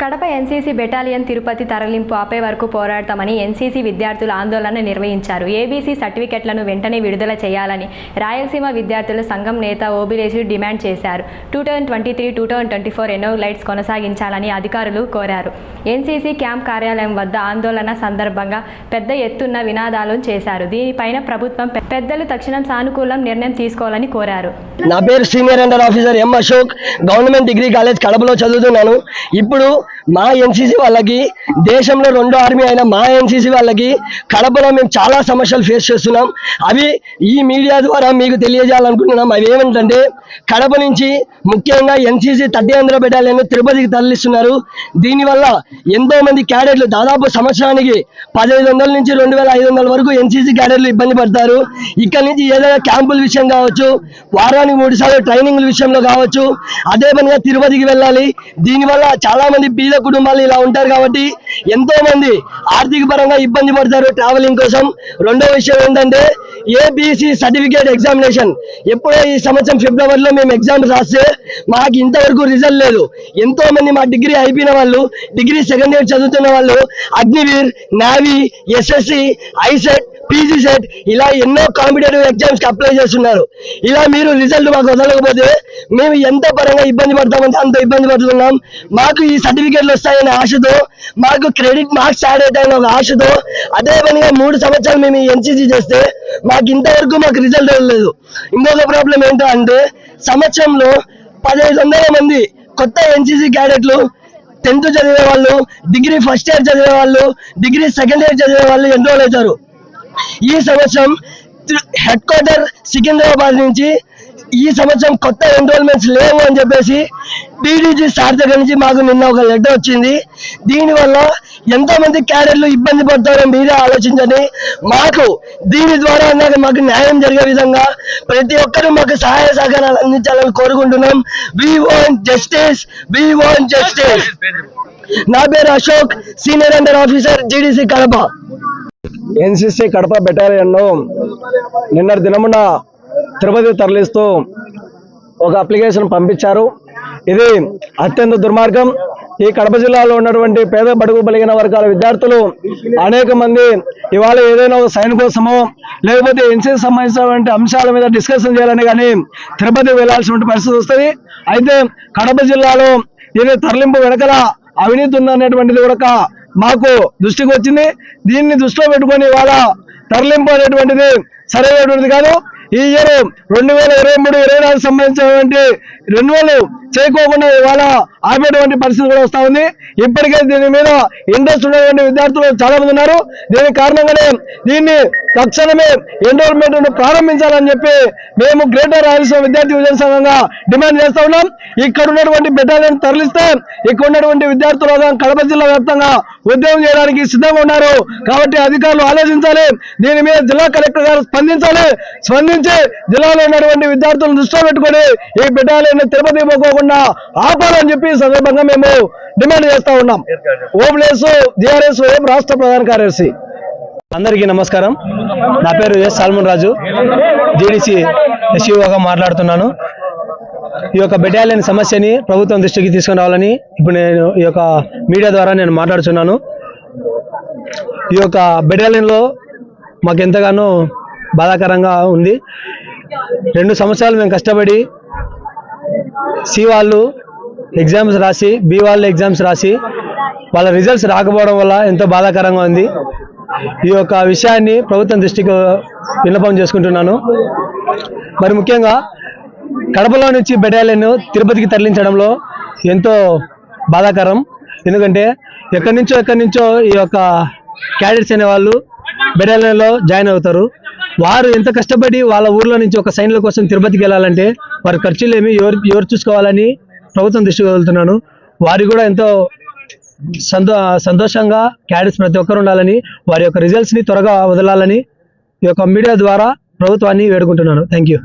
Kadapa NCC battalion Tirupati తరలింపు ఆపే వరకు పోరాడతామని ఎన్సీసీ విద్యార్థులు ఆందోళన నిర్వహించారు. ఏబీసీ సర్టిఫికెట్లను వెంటనే విడుదల చేయాలని రాయలసీమ విద్యార్థుల సంఘం నేత ఓబిలేసి డిమాండ్ చేశారు. Two thousand twenty three two thousand twenty four ఎన్నో లైట్స్ కొనసాగించాలని అధికారులు కోరారు. ఎన్సీసీ క్యాంప్ కార్యాలయం వద్ద ఆందోళన సందర్భంగా పెద్ద ఎత్తున వినాదాలు చేశారు. దీనిపైన ప్రభుత్వం పెద్దలు తక్షణం సానుకూలం నిర్ణయం తీసుకోవాలని కోరారు. నా పేరు senior under officer M Ashok. Government degree college కడపలో చదువుతున్నాను. ఇప్పుడు మా ఎన్సీసీ వాళ్ళకి దేశంలో రెండో ఆర్మీ అయిన మా ఎన్సీసీ వాళ్ళకి కడపలో మేము చాలా సమస్యలు ఫేస్ చేస్తున్నాం. అవి ఈ మీడియా ద్వారా మీకు తెలియజేయాలనుకుంటున్నాం. అవి ఏమిటంటే కడప నుంచి ముఖ్యంగా ఎన్సీసీ థర్టీ బెటాలియన్ తిరుపతికి తరలిస్తున్నారు. దీనివల్ల ఎంతో మంది క్యాడెట్లు దాదాపు సంవత్సరానికి పదహైదు వందల నుంచి రెండు వేల ఐదు వందల వరకు ఎన్సీసీ క్యాడెట్లు ఇబ్బంది పడతారు. ఇక్కడ నుంచి ఏదైనా క్యాంపుల విషయం కావచ్చు వారానికి మూడు సార్లు ట్రైనింగ్ల విషయంలో కావచ్చు అదే పనిగా తిరుపతికి వెళ్ళాలి. దీనివల్ల చాలా మంది బీద కుటుంబాలు ఇలా ఉంటారు కాబట్టి ఎంతో మంది ఆర్థిక పరంగా ఇబ్బంది పడతారు ట్రావెలింగ్ కోసం. రెండో విషయం ఏంటంటే ఏబిసి సర్టిఫికేట్ ఎగ్జామినేషన్ ఎప్పుడో ఈ సంవత్సరం ఫిబ్రవరిలో మేము ఎగ్జామ్ రాస్తే మాకు ఇంతవరకు రిజల్ట్ లేదు. ఎంతో మంది మా డిగ్రీ అయిపోయిన వాళ్ళు డిగ్రీ సెకండ్ ఇయర్ చదువుతున్న వాళ్ళు Agniveer navy SSC ICET PG set. ఇలా ఎన్నో కాంపిటేటివ్ ఎగ్జామ్స్కి అప్లై చేస్తున్నారు. ఇలా మీరు రిజల్ట్ మాకు వదలకపోతే మేము ఎంత పరంగా ఇబ్బంది పడతామంటే అంత ఇబ్బంది పడుతున్నాం. మాకు ఈ సర్టిఫికేట్లు వస్తాయనే ఆశతో మాకు క్రెడిట్ మార్క్స్ యాడ్ అవుతాయని ఒక ఆశతో అదే పనిగా మూడు సంవత్సరాలు మేము ఎన్సీసీ చేస్తే మాకు ఇంతవరకు మాకు రిజల్ట్ వెళ్ళలేదు ఇంకొక ప్రాబ్లం ఏంటో అంటే సంవత్సరంలో పదహైదు వందల మంది కొత్త ఎన్సీసీ క్యాడెట్లు టెన్త్ చదివే వాళ్ళు డిగ్రీ ఫస్ట్ ఇయర్ చదివే వాళ్ళు డిగ్రీ సెకండ్ ఇయర్ చదివే వాళ్ళు ఎన్రోల్ అవుతారు. ఈ సంవత్సరం హెడ్ క్వార్టర్ సికింద్రాబాద్ నుంచి ఈ సంవత్సరం కొత్త ఎన్రోల్మెంట్స్ లేవు అని చెప్పేసి డీడీజీ సార్ దగ్గర నుంచి మాకు నిన్న ఒక లెటర్ వచ్చింది. దీనివల్ల ఎంతో మంది క్యాడర్లు ఇబ్బంది పడతారో మీరే ఆలోచించండి. మాకు దీని ద్వారా మాకు న్యాయం జరిగే విధంగా ప్రతి ఒక్కరూ మాకు సహాయ సహకారాలు అందించాలని కోరుకుంటున్నాం. We want justice we want justice నా పేరు Ashok. Senior under officer GDC Kadapa NCC Kadapa battalion నిన్నటి దినమున తిరుపతి తరలిస్తూ ఒక అప్లికేషన్ పంపించారు. ఇది అత్యంత దుర్మార్గం. ఈ కడప జిల్లాలో ఉన్నటువంటి పేద బడుగు బలిగిన వర్గాల విద్యార్థులు అనేక మంది ఇవాళ ఏదైనా ఒక సైన్ కోసమో లేకపోతే ఎన్సీసీ సంబంధించినటువంటి అంశాల మీద డిస్కషన్ చేయాలని కానీ తిరుపతి వెళ్ళాల్సినటువంటి పరిస్థితి వస్తుంది. అయితే కడప జిల్లాలో ఇది తరలింపు వెనకల అవినీతి ఉందనేటువంటిది కూడా మాకు దృష్టికి వచ్చింది. దీన్ని దృష్టిలో పెట్టుకొని ఇవాళ తరలింపు అనేటువంటిది సరైనటువంటిది కాదు. ఈ ఇయర్ రెండు వేల ఇరవై మూడు ఇరవై నాలుగు సంబంధించినటువంటి రెన్యువల్ చేయకోకుండా ఇవాళ ఆపేటువంటి పరిస్థితి కూడా వస్తూ ఉంది. ఇప్పటికే దీని మీద ఇంట్రెస్ట్ ఉన్నటువంటి విద్యార్థులు చాలా మంది ఉన్నారు. దీని కారణంగానే దీన్ని తక్షణమే ఎన్రోల్మెంట్ ప్రారంభించాలని చెప్పి మేము గ్రేటర్ రాయలసీమ విద్యార్థి విజయ సంఘంగా డిమాండ్ చేస్తా ఉన్నాం. ఇక్కడ ఉన్నటువంటి బెటాలియన్ తరలిస్తే ఇక్కడ ఉన్నటువంటి విద్యార్థులు కడప జిల్లా వ్యాప్తంగా ఉద్యోగం చేయడానికి సిద్ధంగా ఉన్నారు. కాబట్టి అధికారులు ఆలోచించాలి. దీని మీద జిల్లా కలెక్టర్ గారు స్పందించాలి. స్పందించి జిల్లాలో ఉన్నటువంటి విద్యార్థులను దృష్టిలో పెట్టుకొని ఈ బెటాలియన్ తిరుపతి పోకోకుండా ఆపాలని చెప్పి సందర్భంగా మేము డిమాండ్ చేస్తా ఉన్నాం. ఓబ్లేస్ జిఆర్ఎస్ రాష్ట్ర ప్రధాన కార్యదర్శి. అందరికీ నమస్కారం. నా పేరు S Solomon Raju. J D C ఎస్యూగా మాట్లాడుతున్నాను. ఈ యొక్క బెటాలియన్ సమస్యని ప్రభుత్వం దృష్టికి తీసుకుని రావాలని ఇప్పుడు నేను ఈ యొక్క మీడియా ద్వారా నేను మాట్లాడుతున్నాను ఈ యొక్క బెటాలియన్లో మాకు ఎంతగానో బాధాకరంగా ఉంది. రెండు సంవత్సరాలు మేము కష్టపడి సి వాళ్ళు ఎగ్జామ్స్ రాసి బి వాళ్ళు ఎగ్జామ్స్ రాసి వాళ్ళ రిజల్ట్స్ రాకపోవడం వల్ల ఎంతో బాధాకరంగా ఉంది. ఈ యొక్క విషయాన్ని ప్రభుత్వం దృష్టికి విన్నపం చేసుకుంటున్నాను. మరి ముఖ్యంగా కడపలో నుంచి బెటాలియన్ తిరుపతికి తరలించడంలో ఎంతో బాధాకరం. ఎందుకంటే ఎక్కడి నుంచో ఎక్కడి నుంచో ఈ యొక్క క్యాడెట్స్ అనే వాళ్ళు బెటాలియన్లో జాయిన్ అవుతారు. వారు ఎంత కష్టపడి వాళ్ళ ఊర్లో నుంచి ఒక సైన్ల కోసం తిరుపతికి వెళ్ళాలంటే వారి ఖర్చులు ఏమి ఎవరు ఎవరు చూసుకోవాలని ప్రభుత్వం దృష్టికి వెళ్తున్నాను. వారి కూడా ఎంతో సంతో సంతోషంగా క్యాడెట్స్ ప్రతి ఒక్కరు ఉండాలని వారి యొక్క రిజల్ట్స్ని త్వరగా వదలాలని ఈ యొక్క మీడియా ద్వారా ప్రభుత్వాన్ని వేడుకుంటున్నాను. Thank you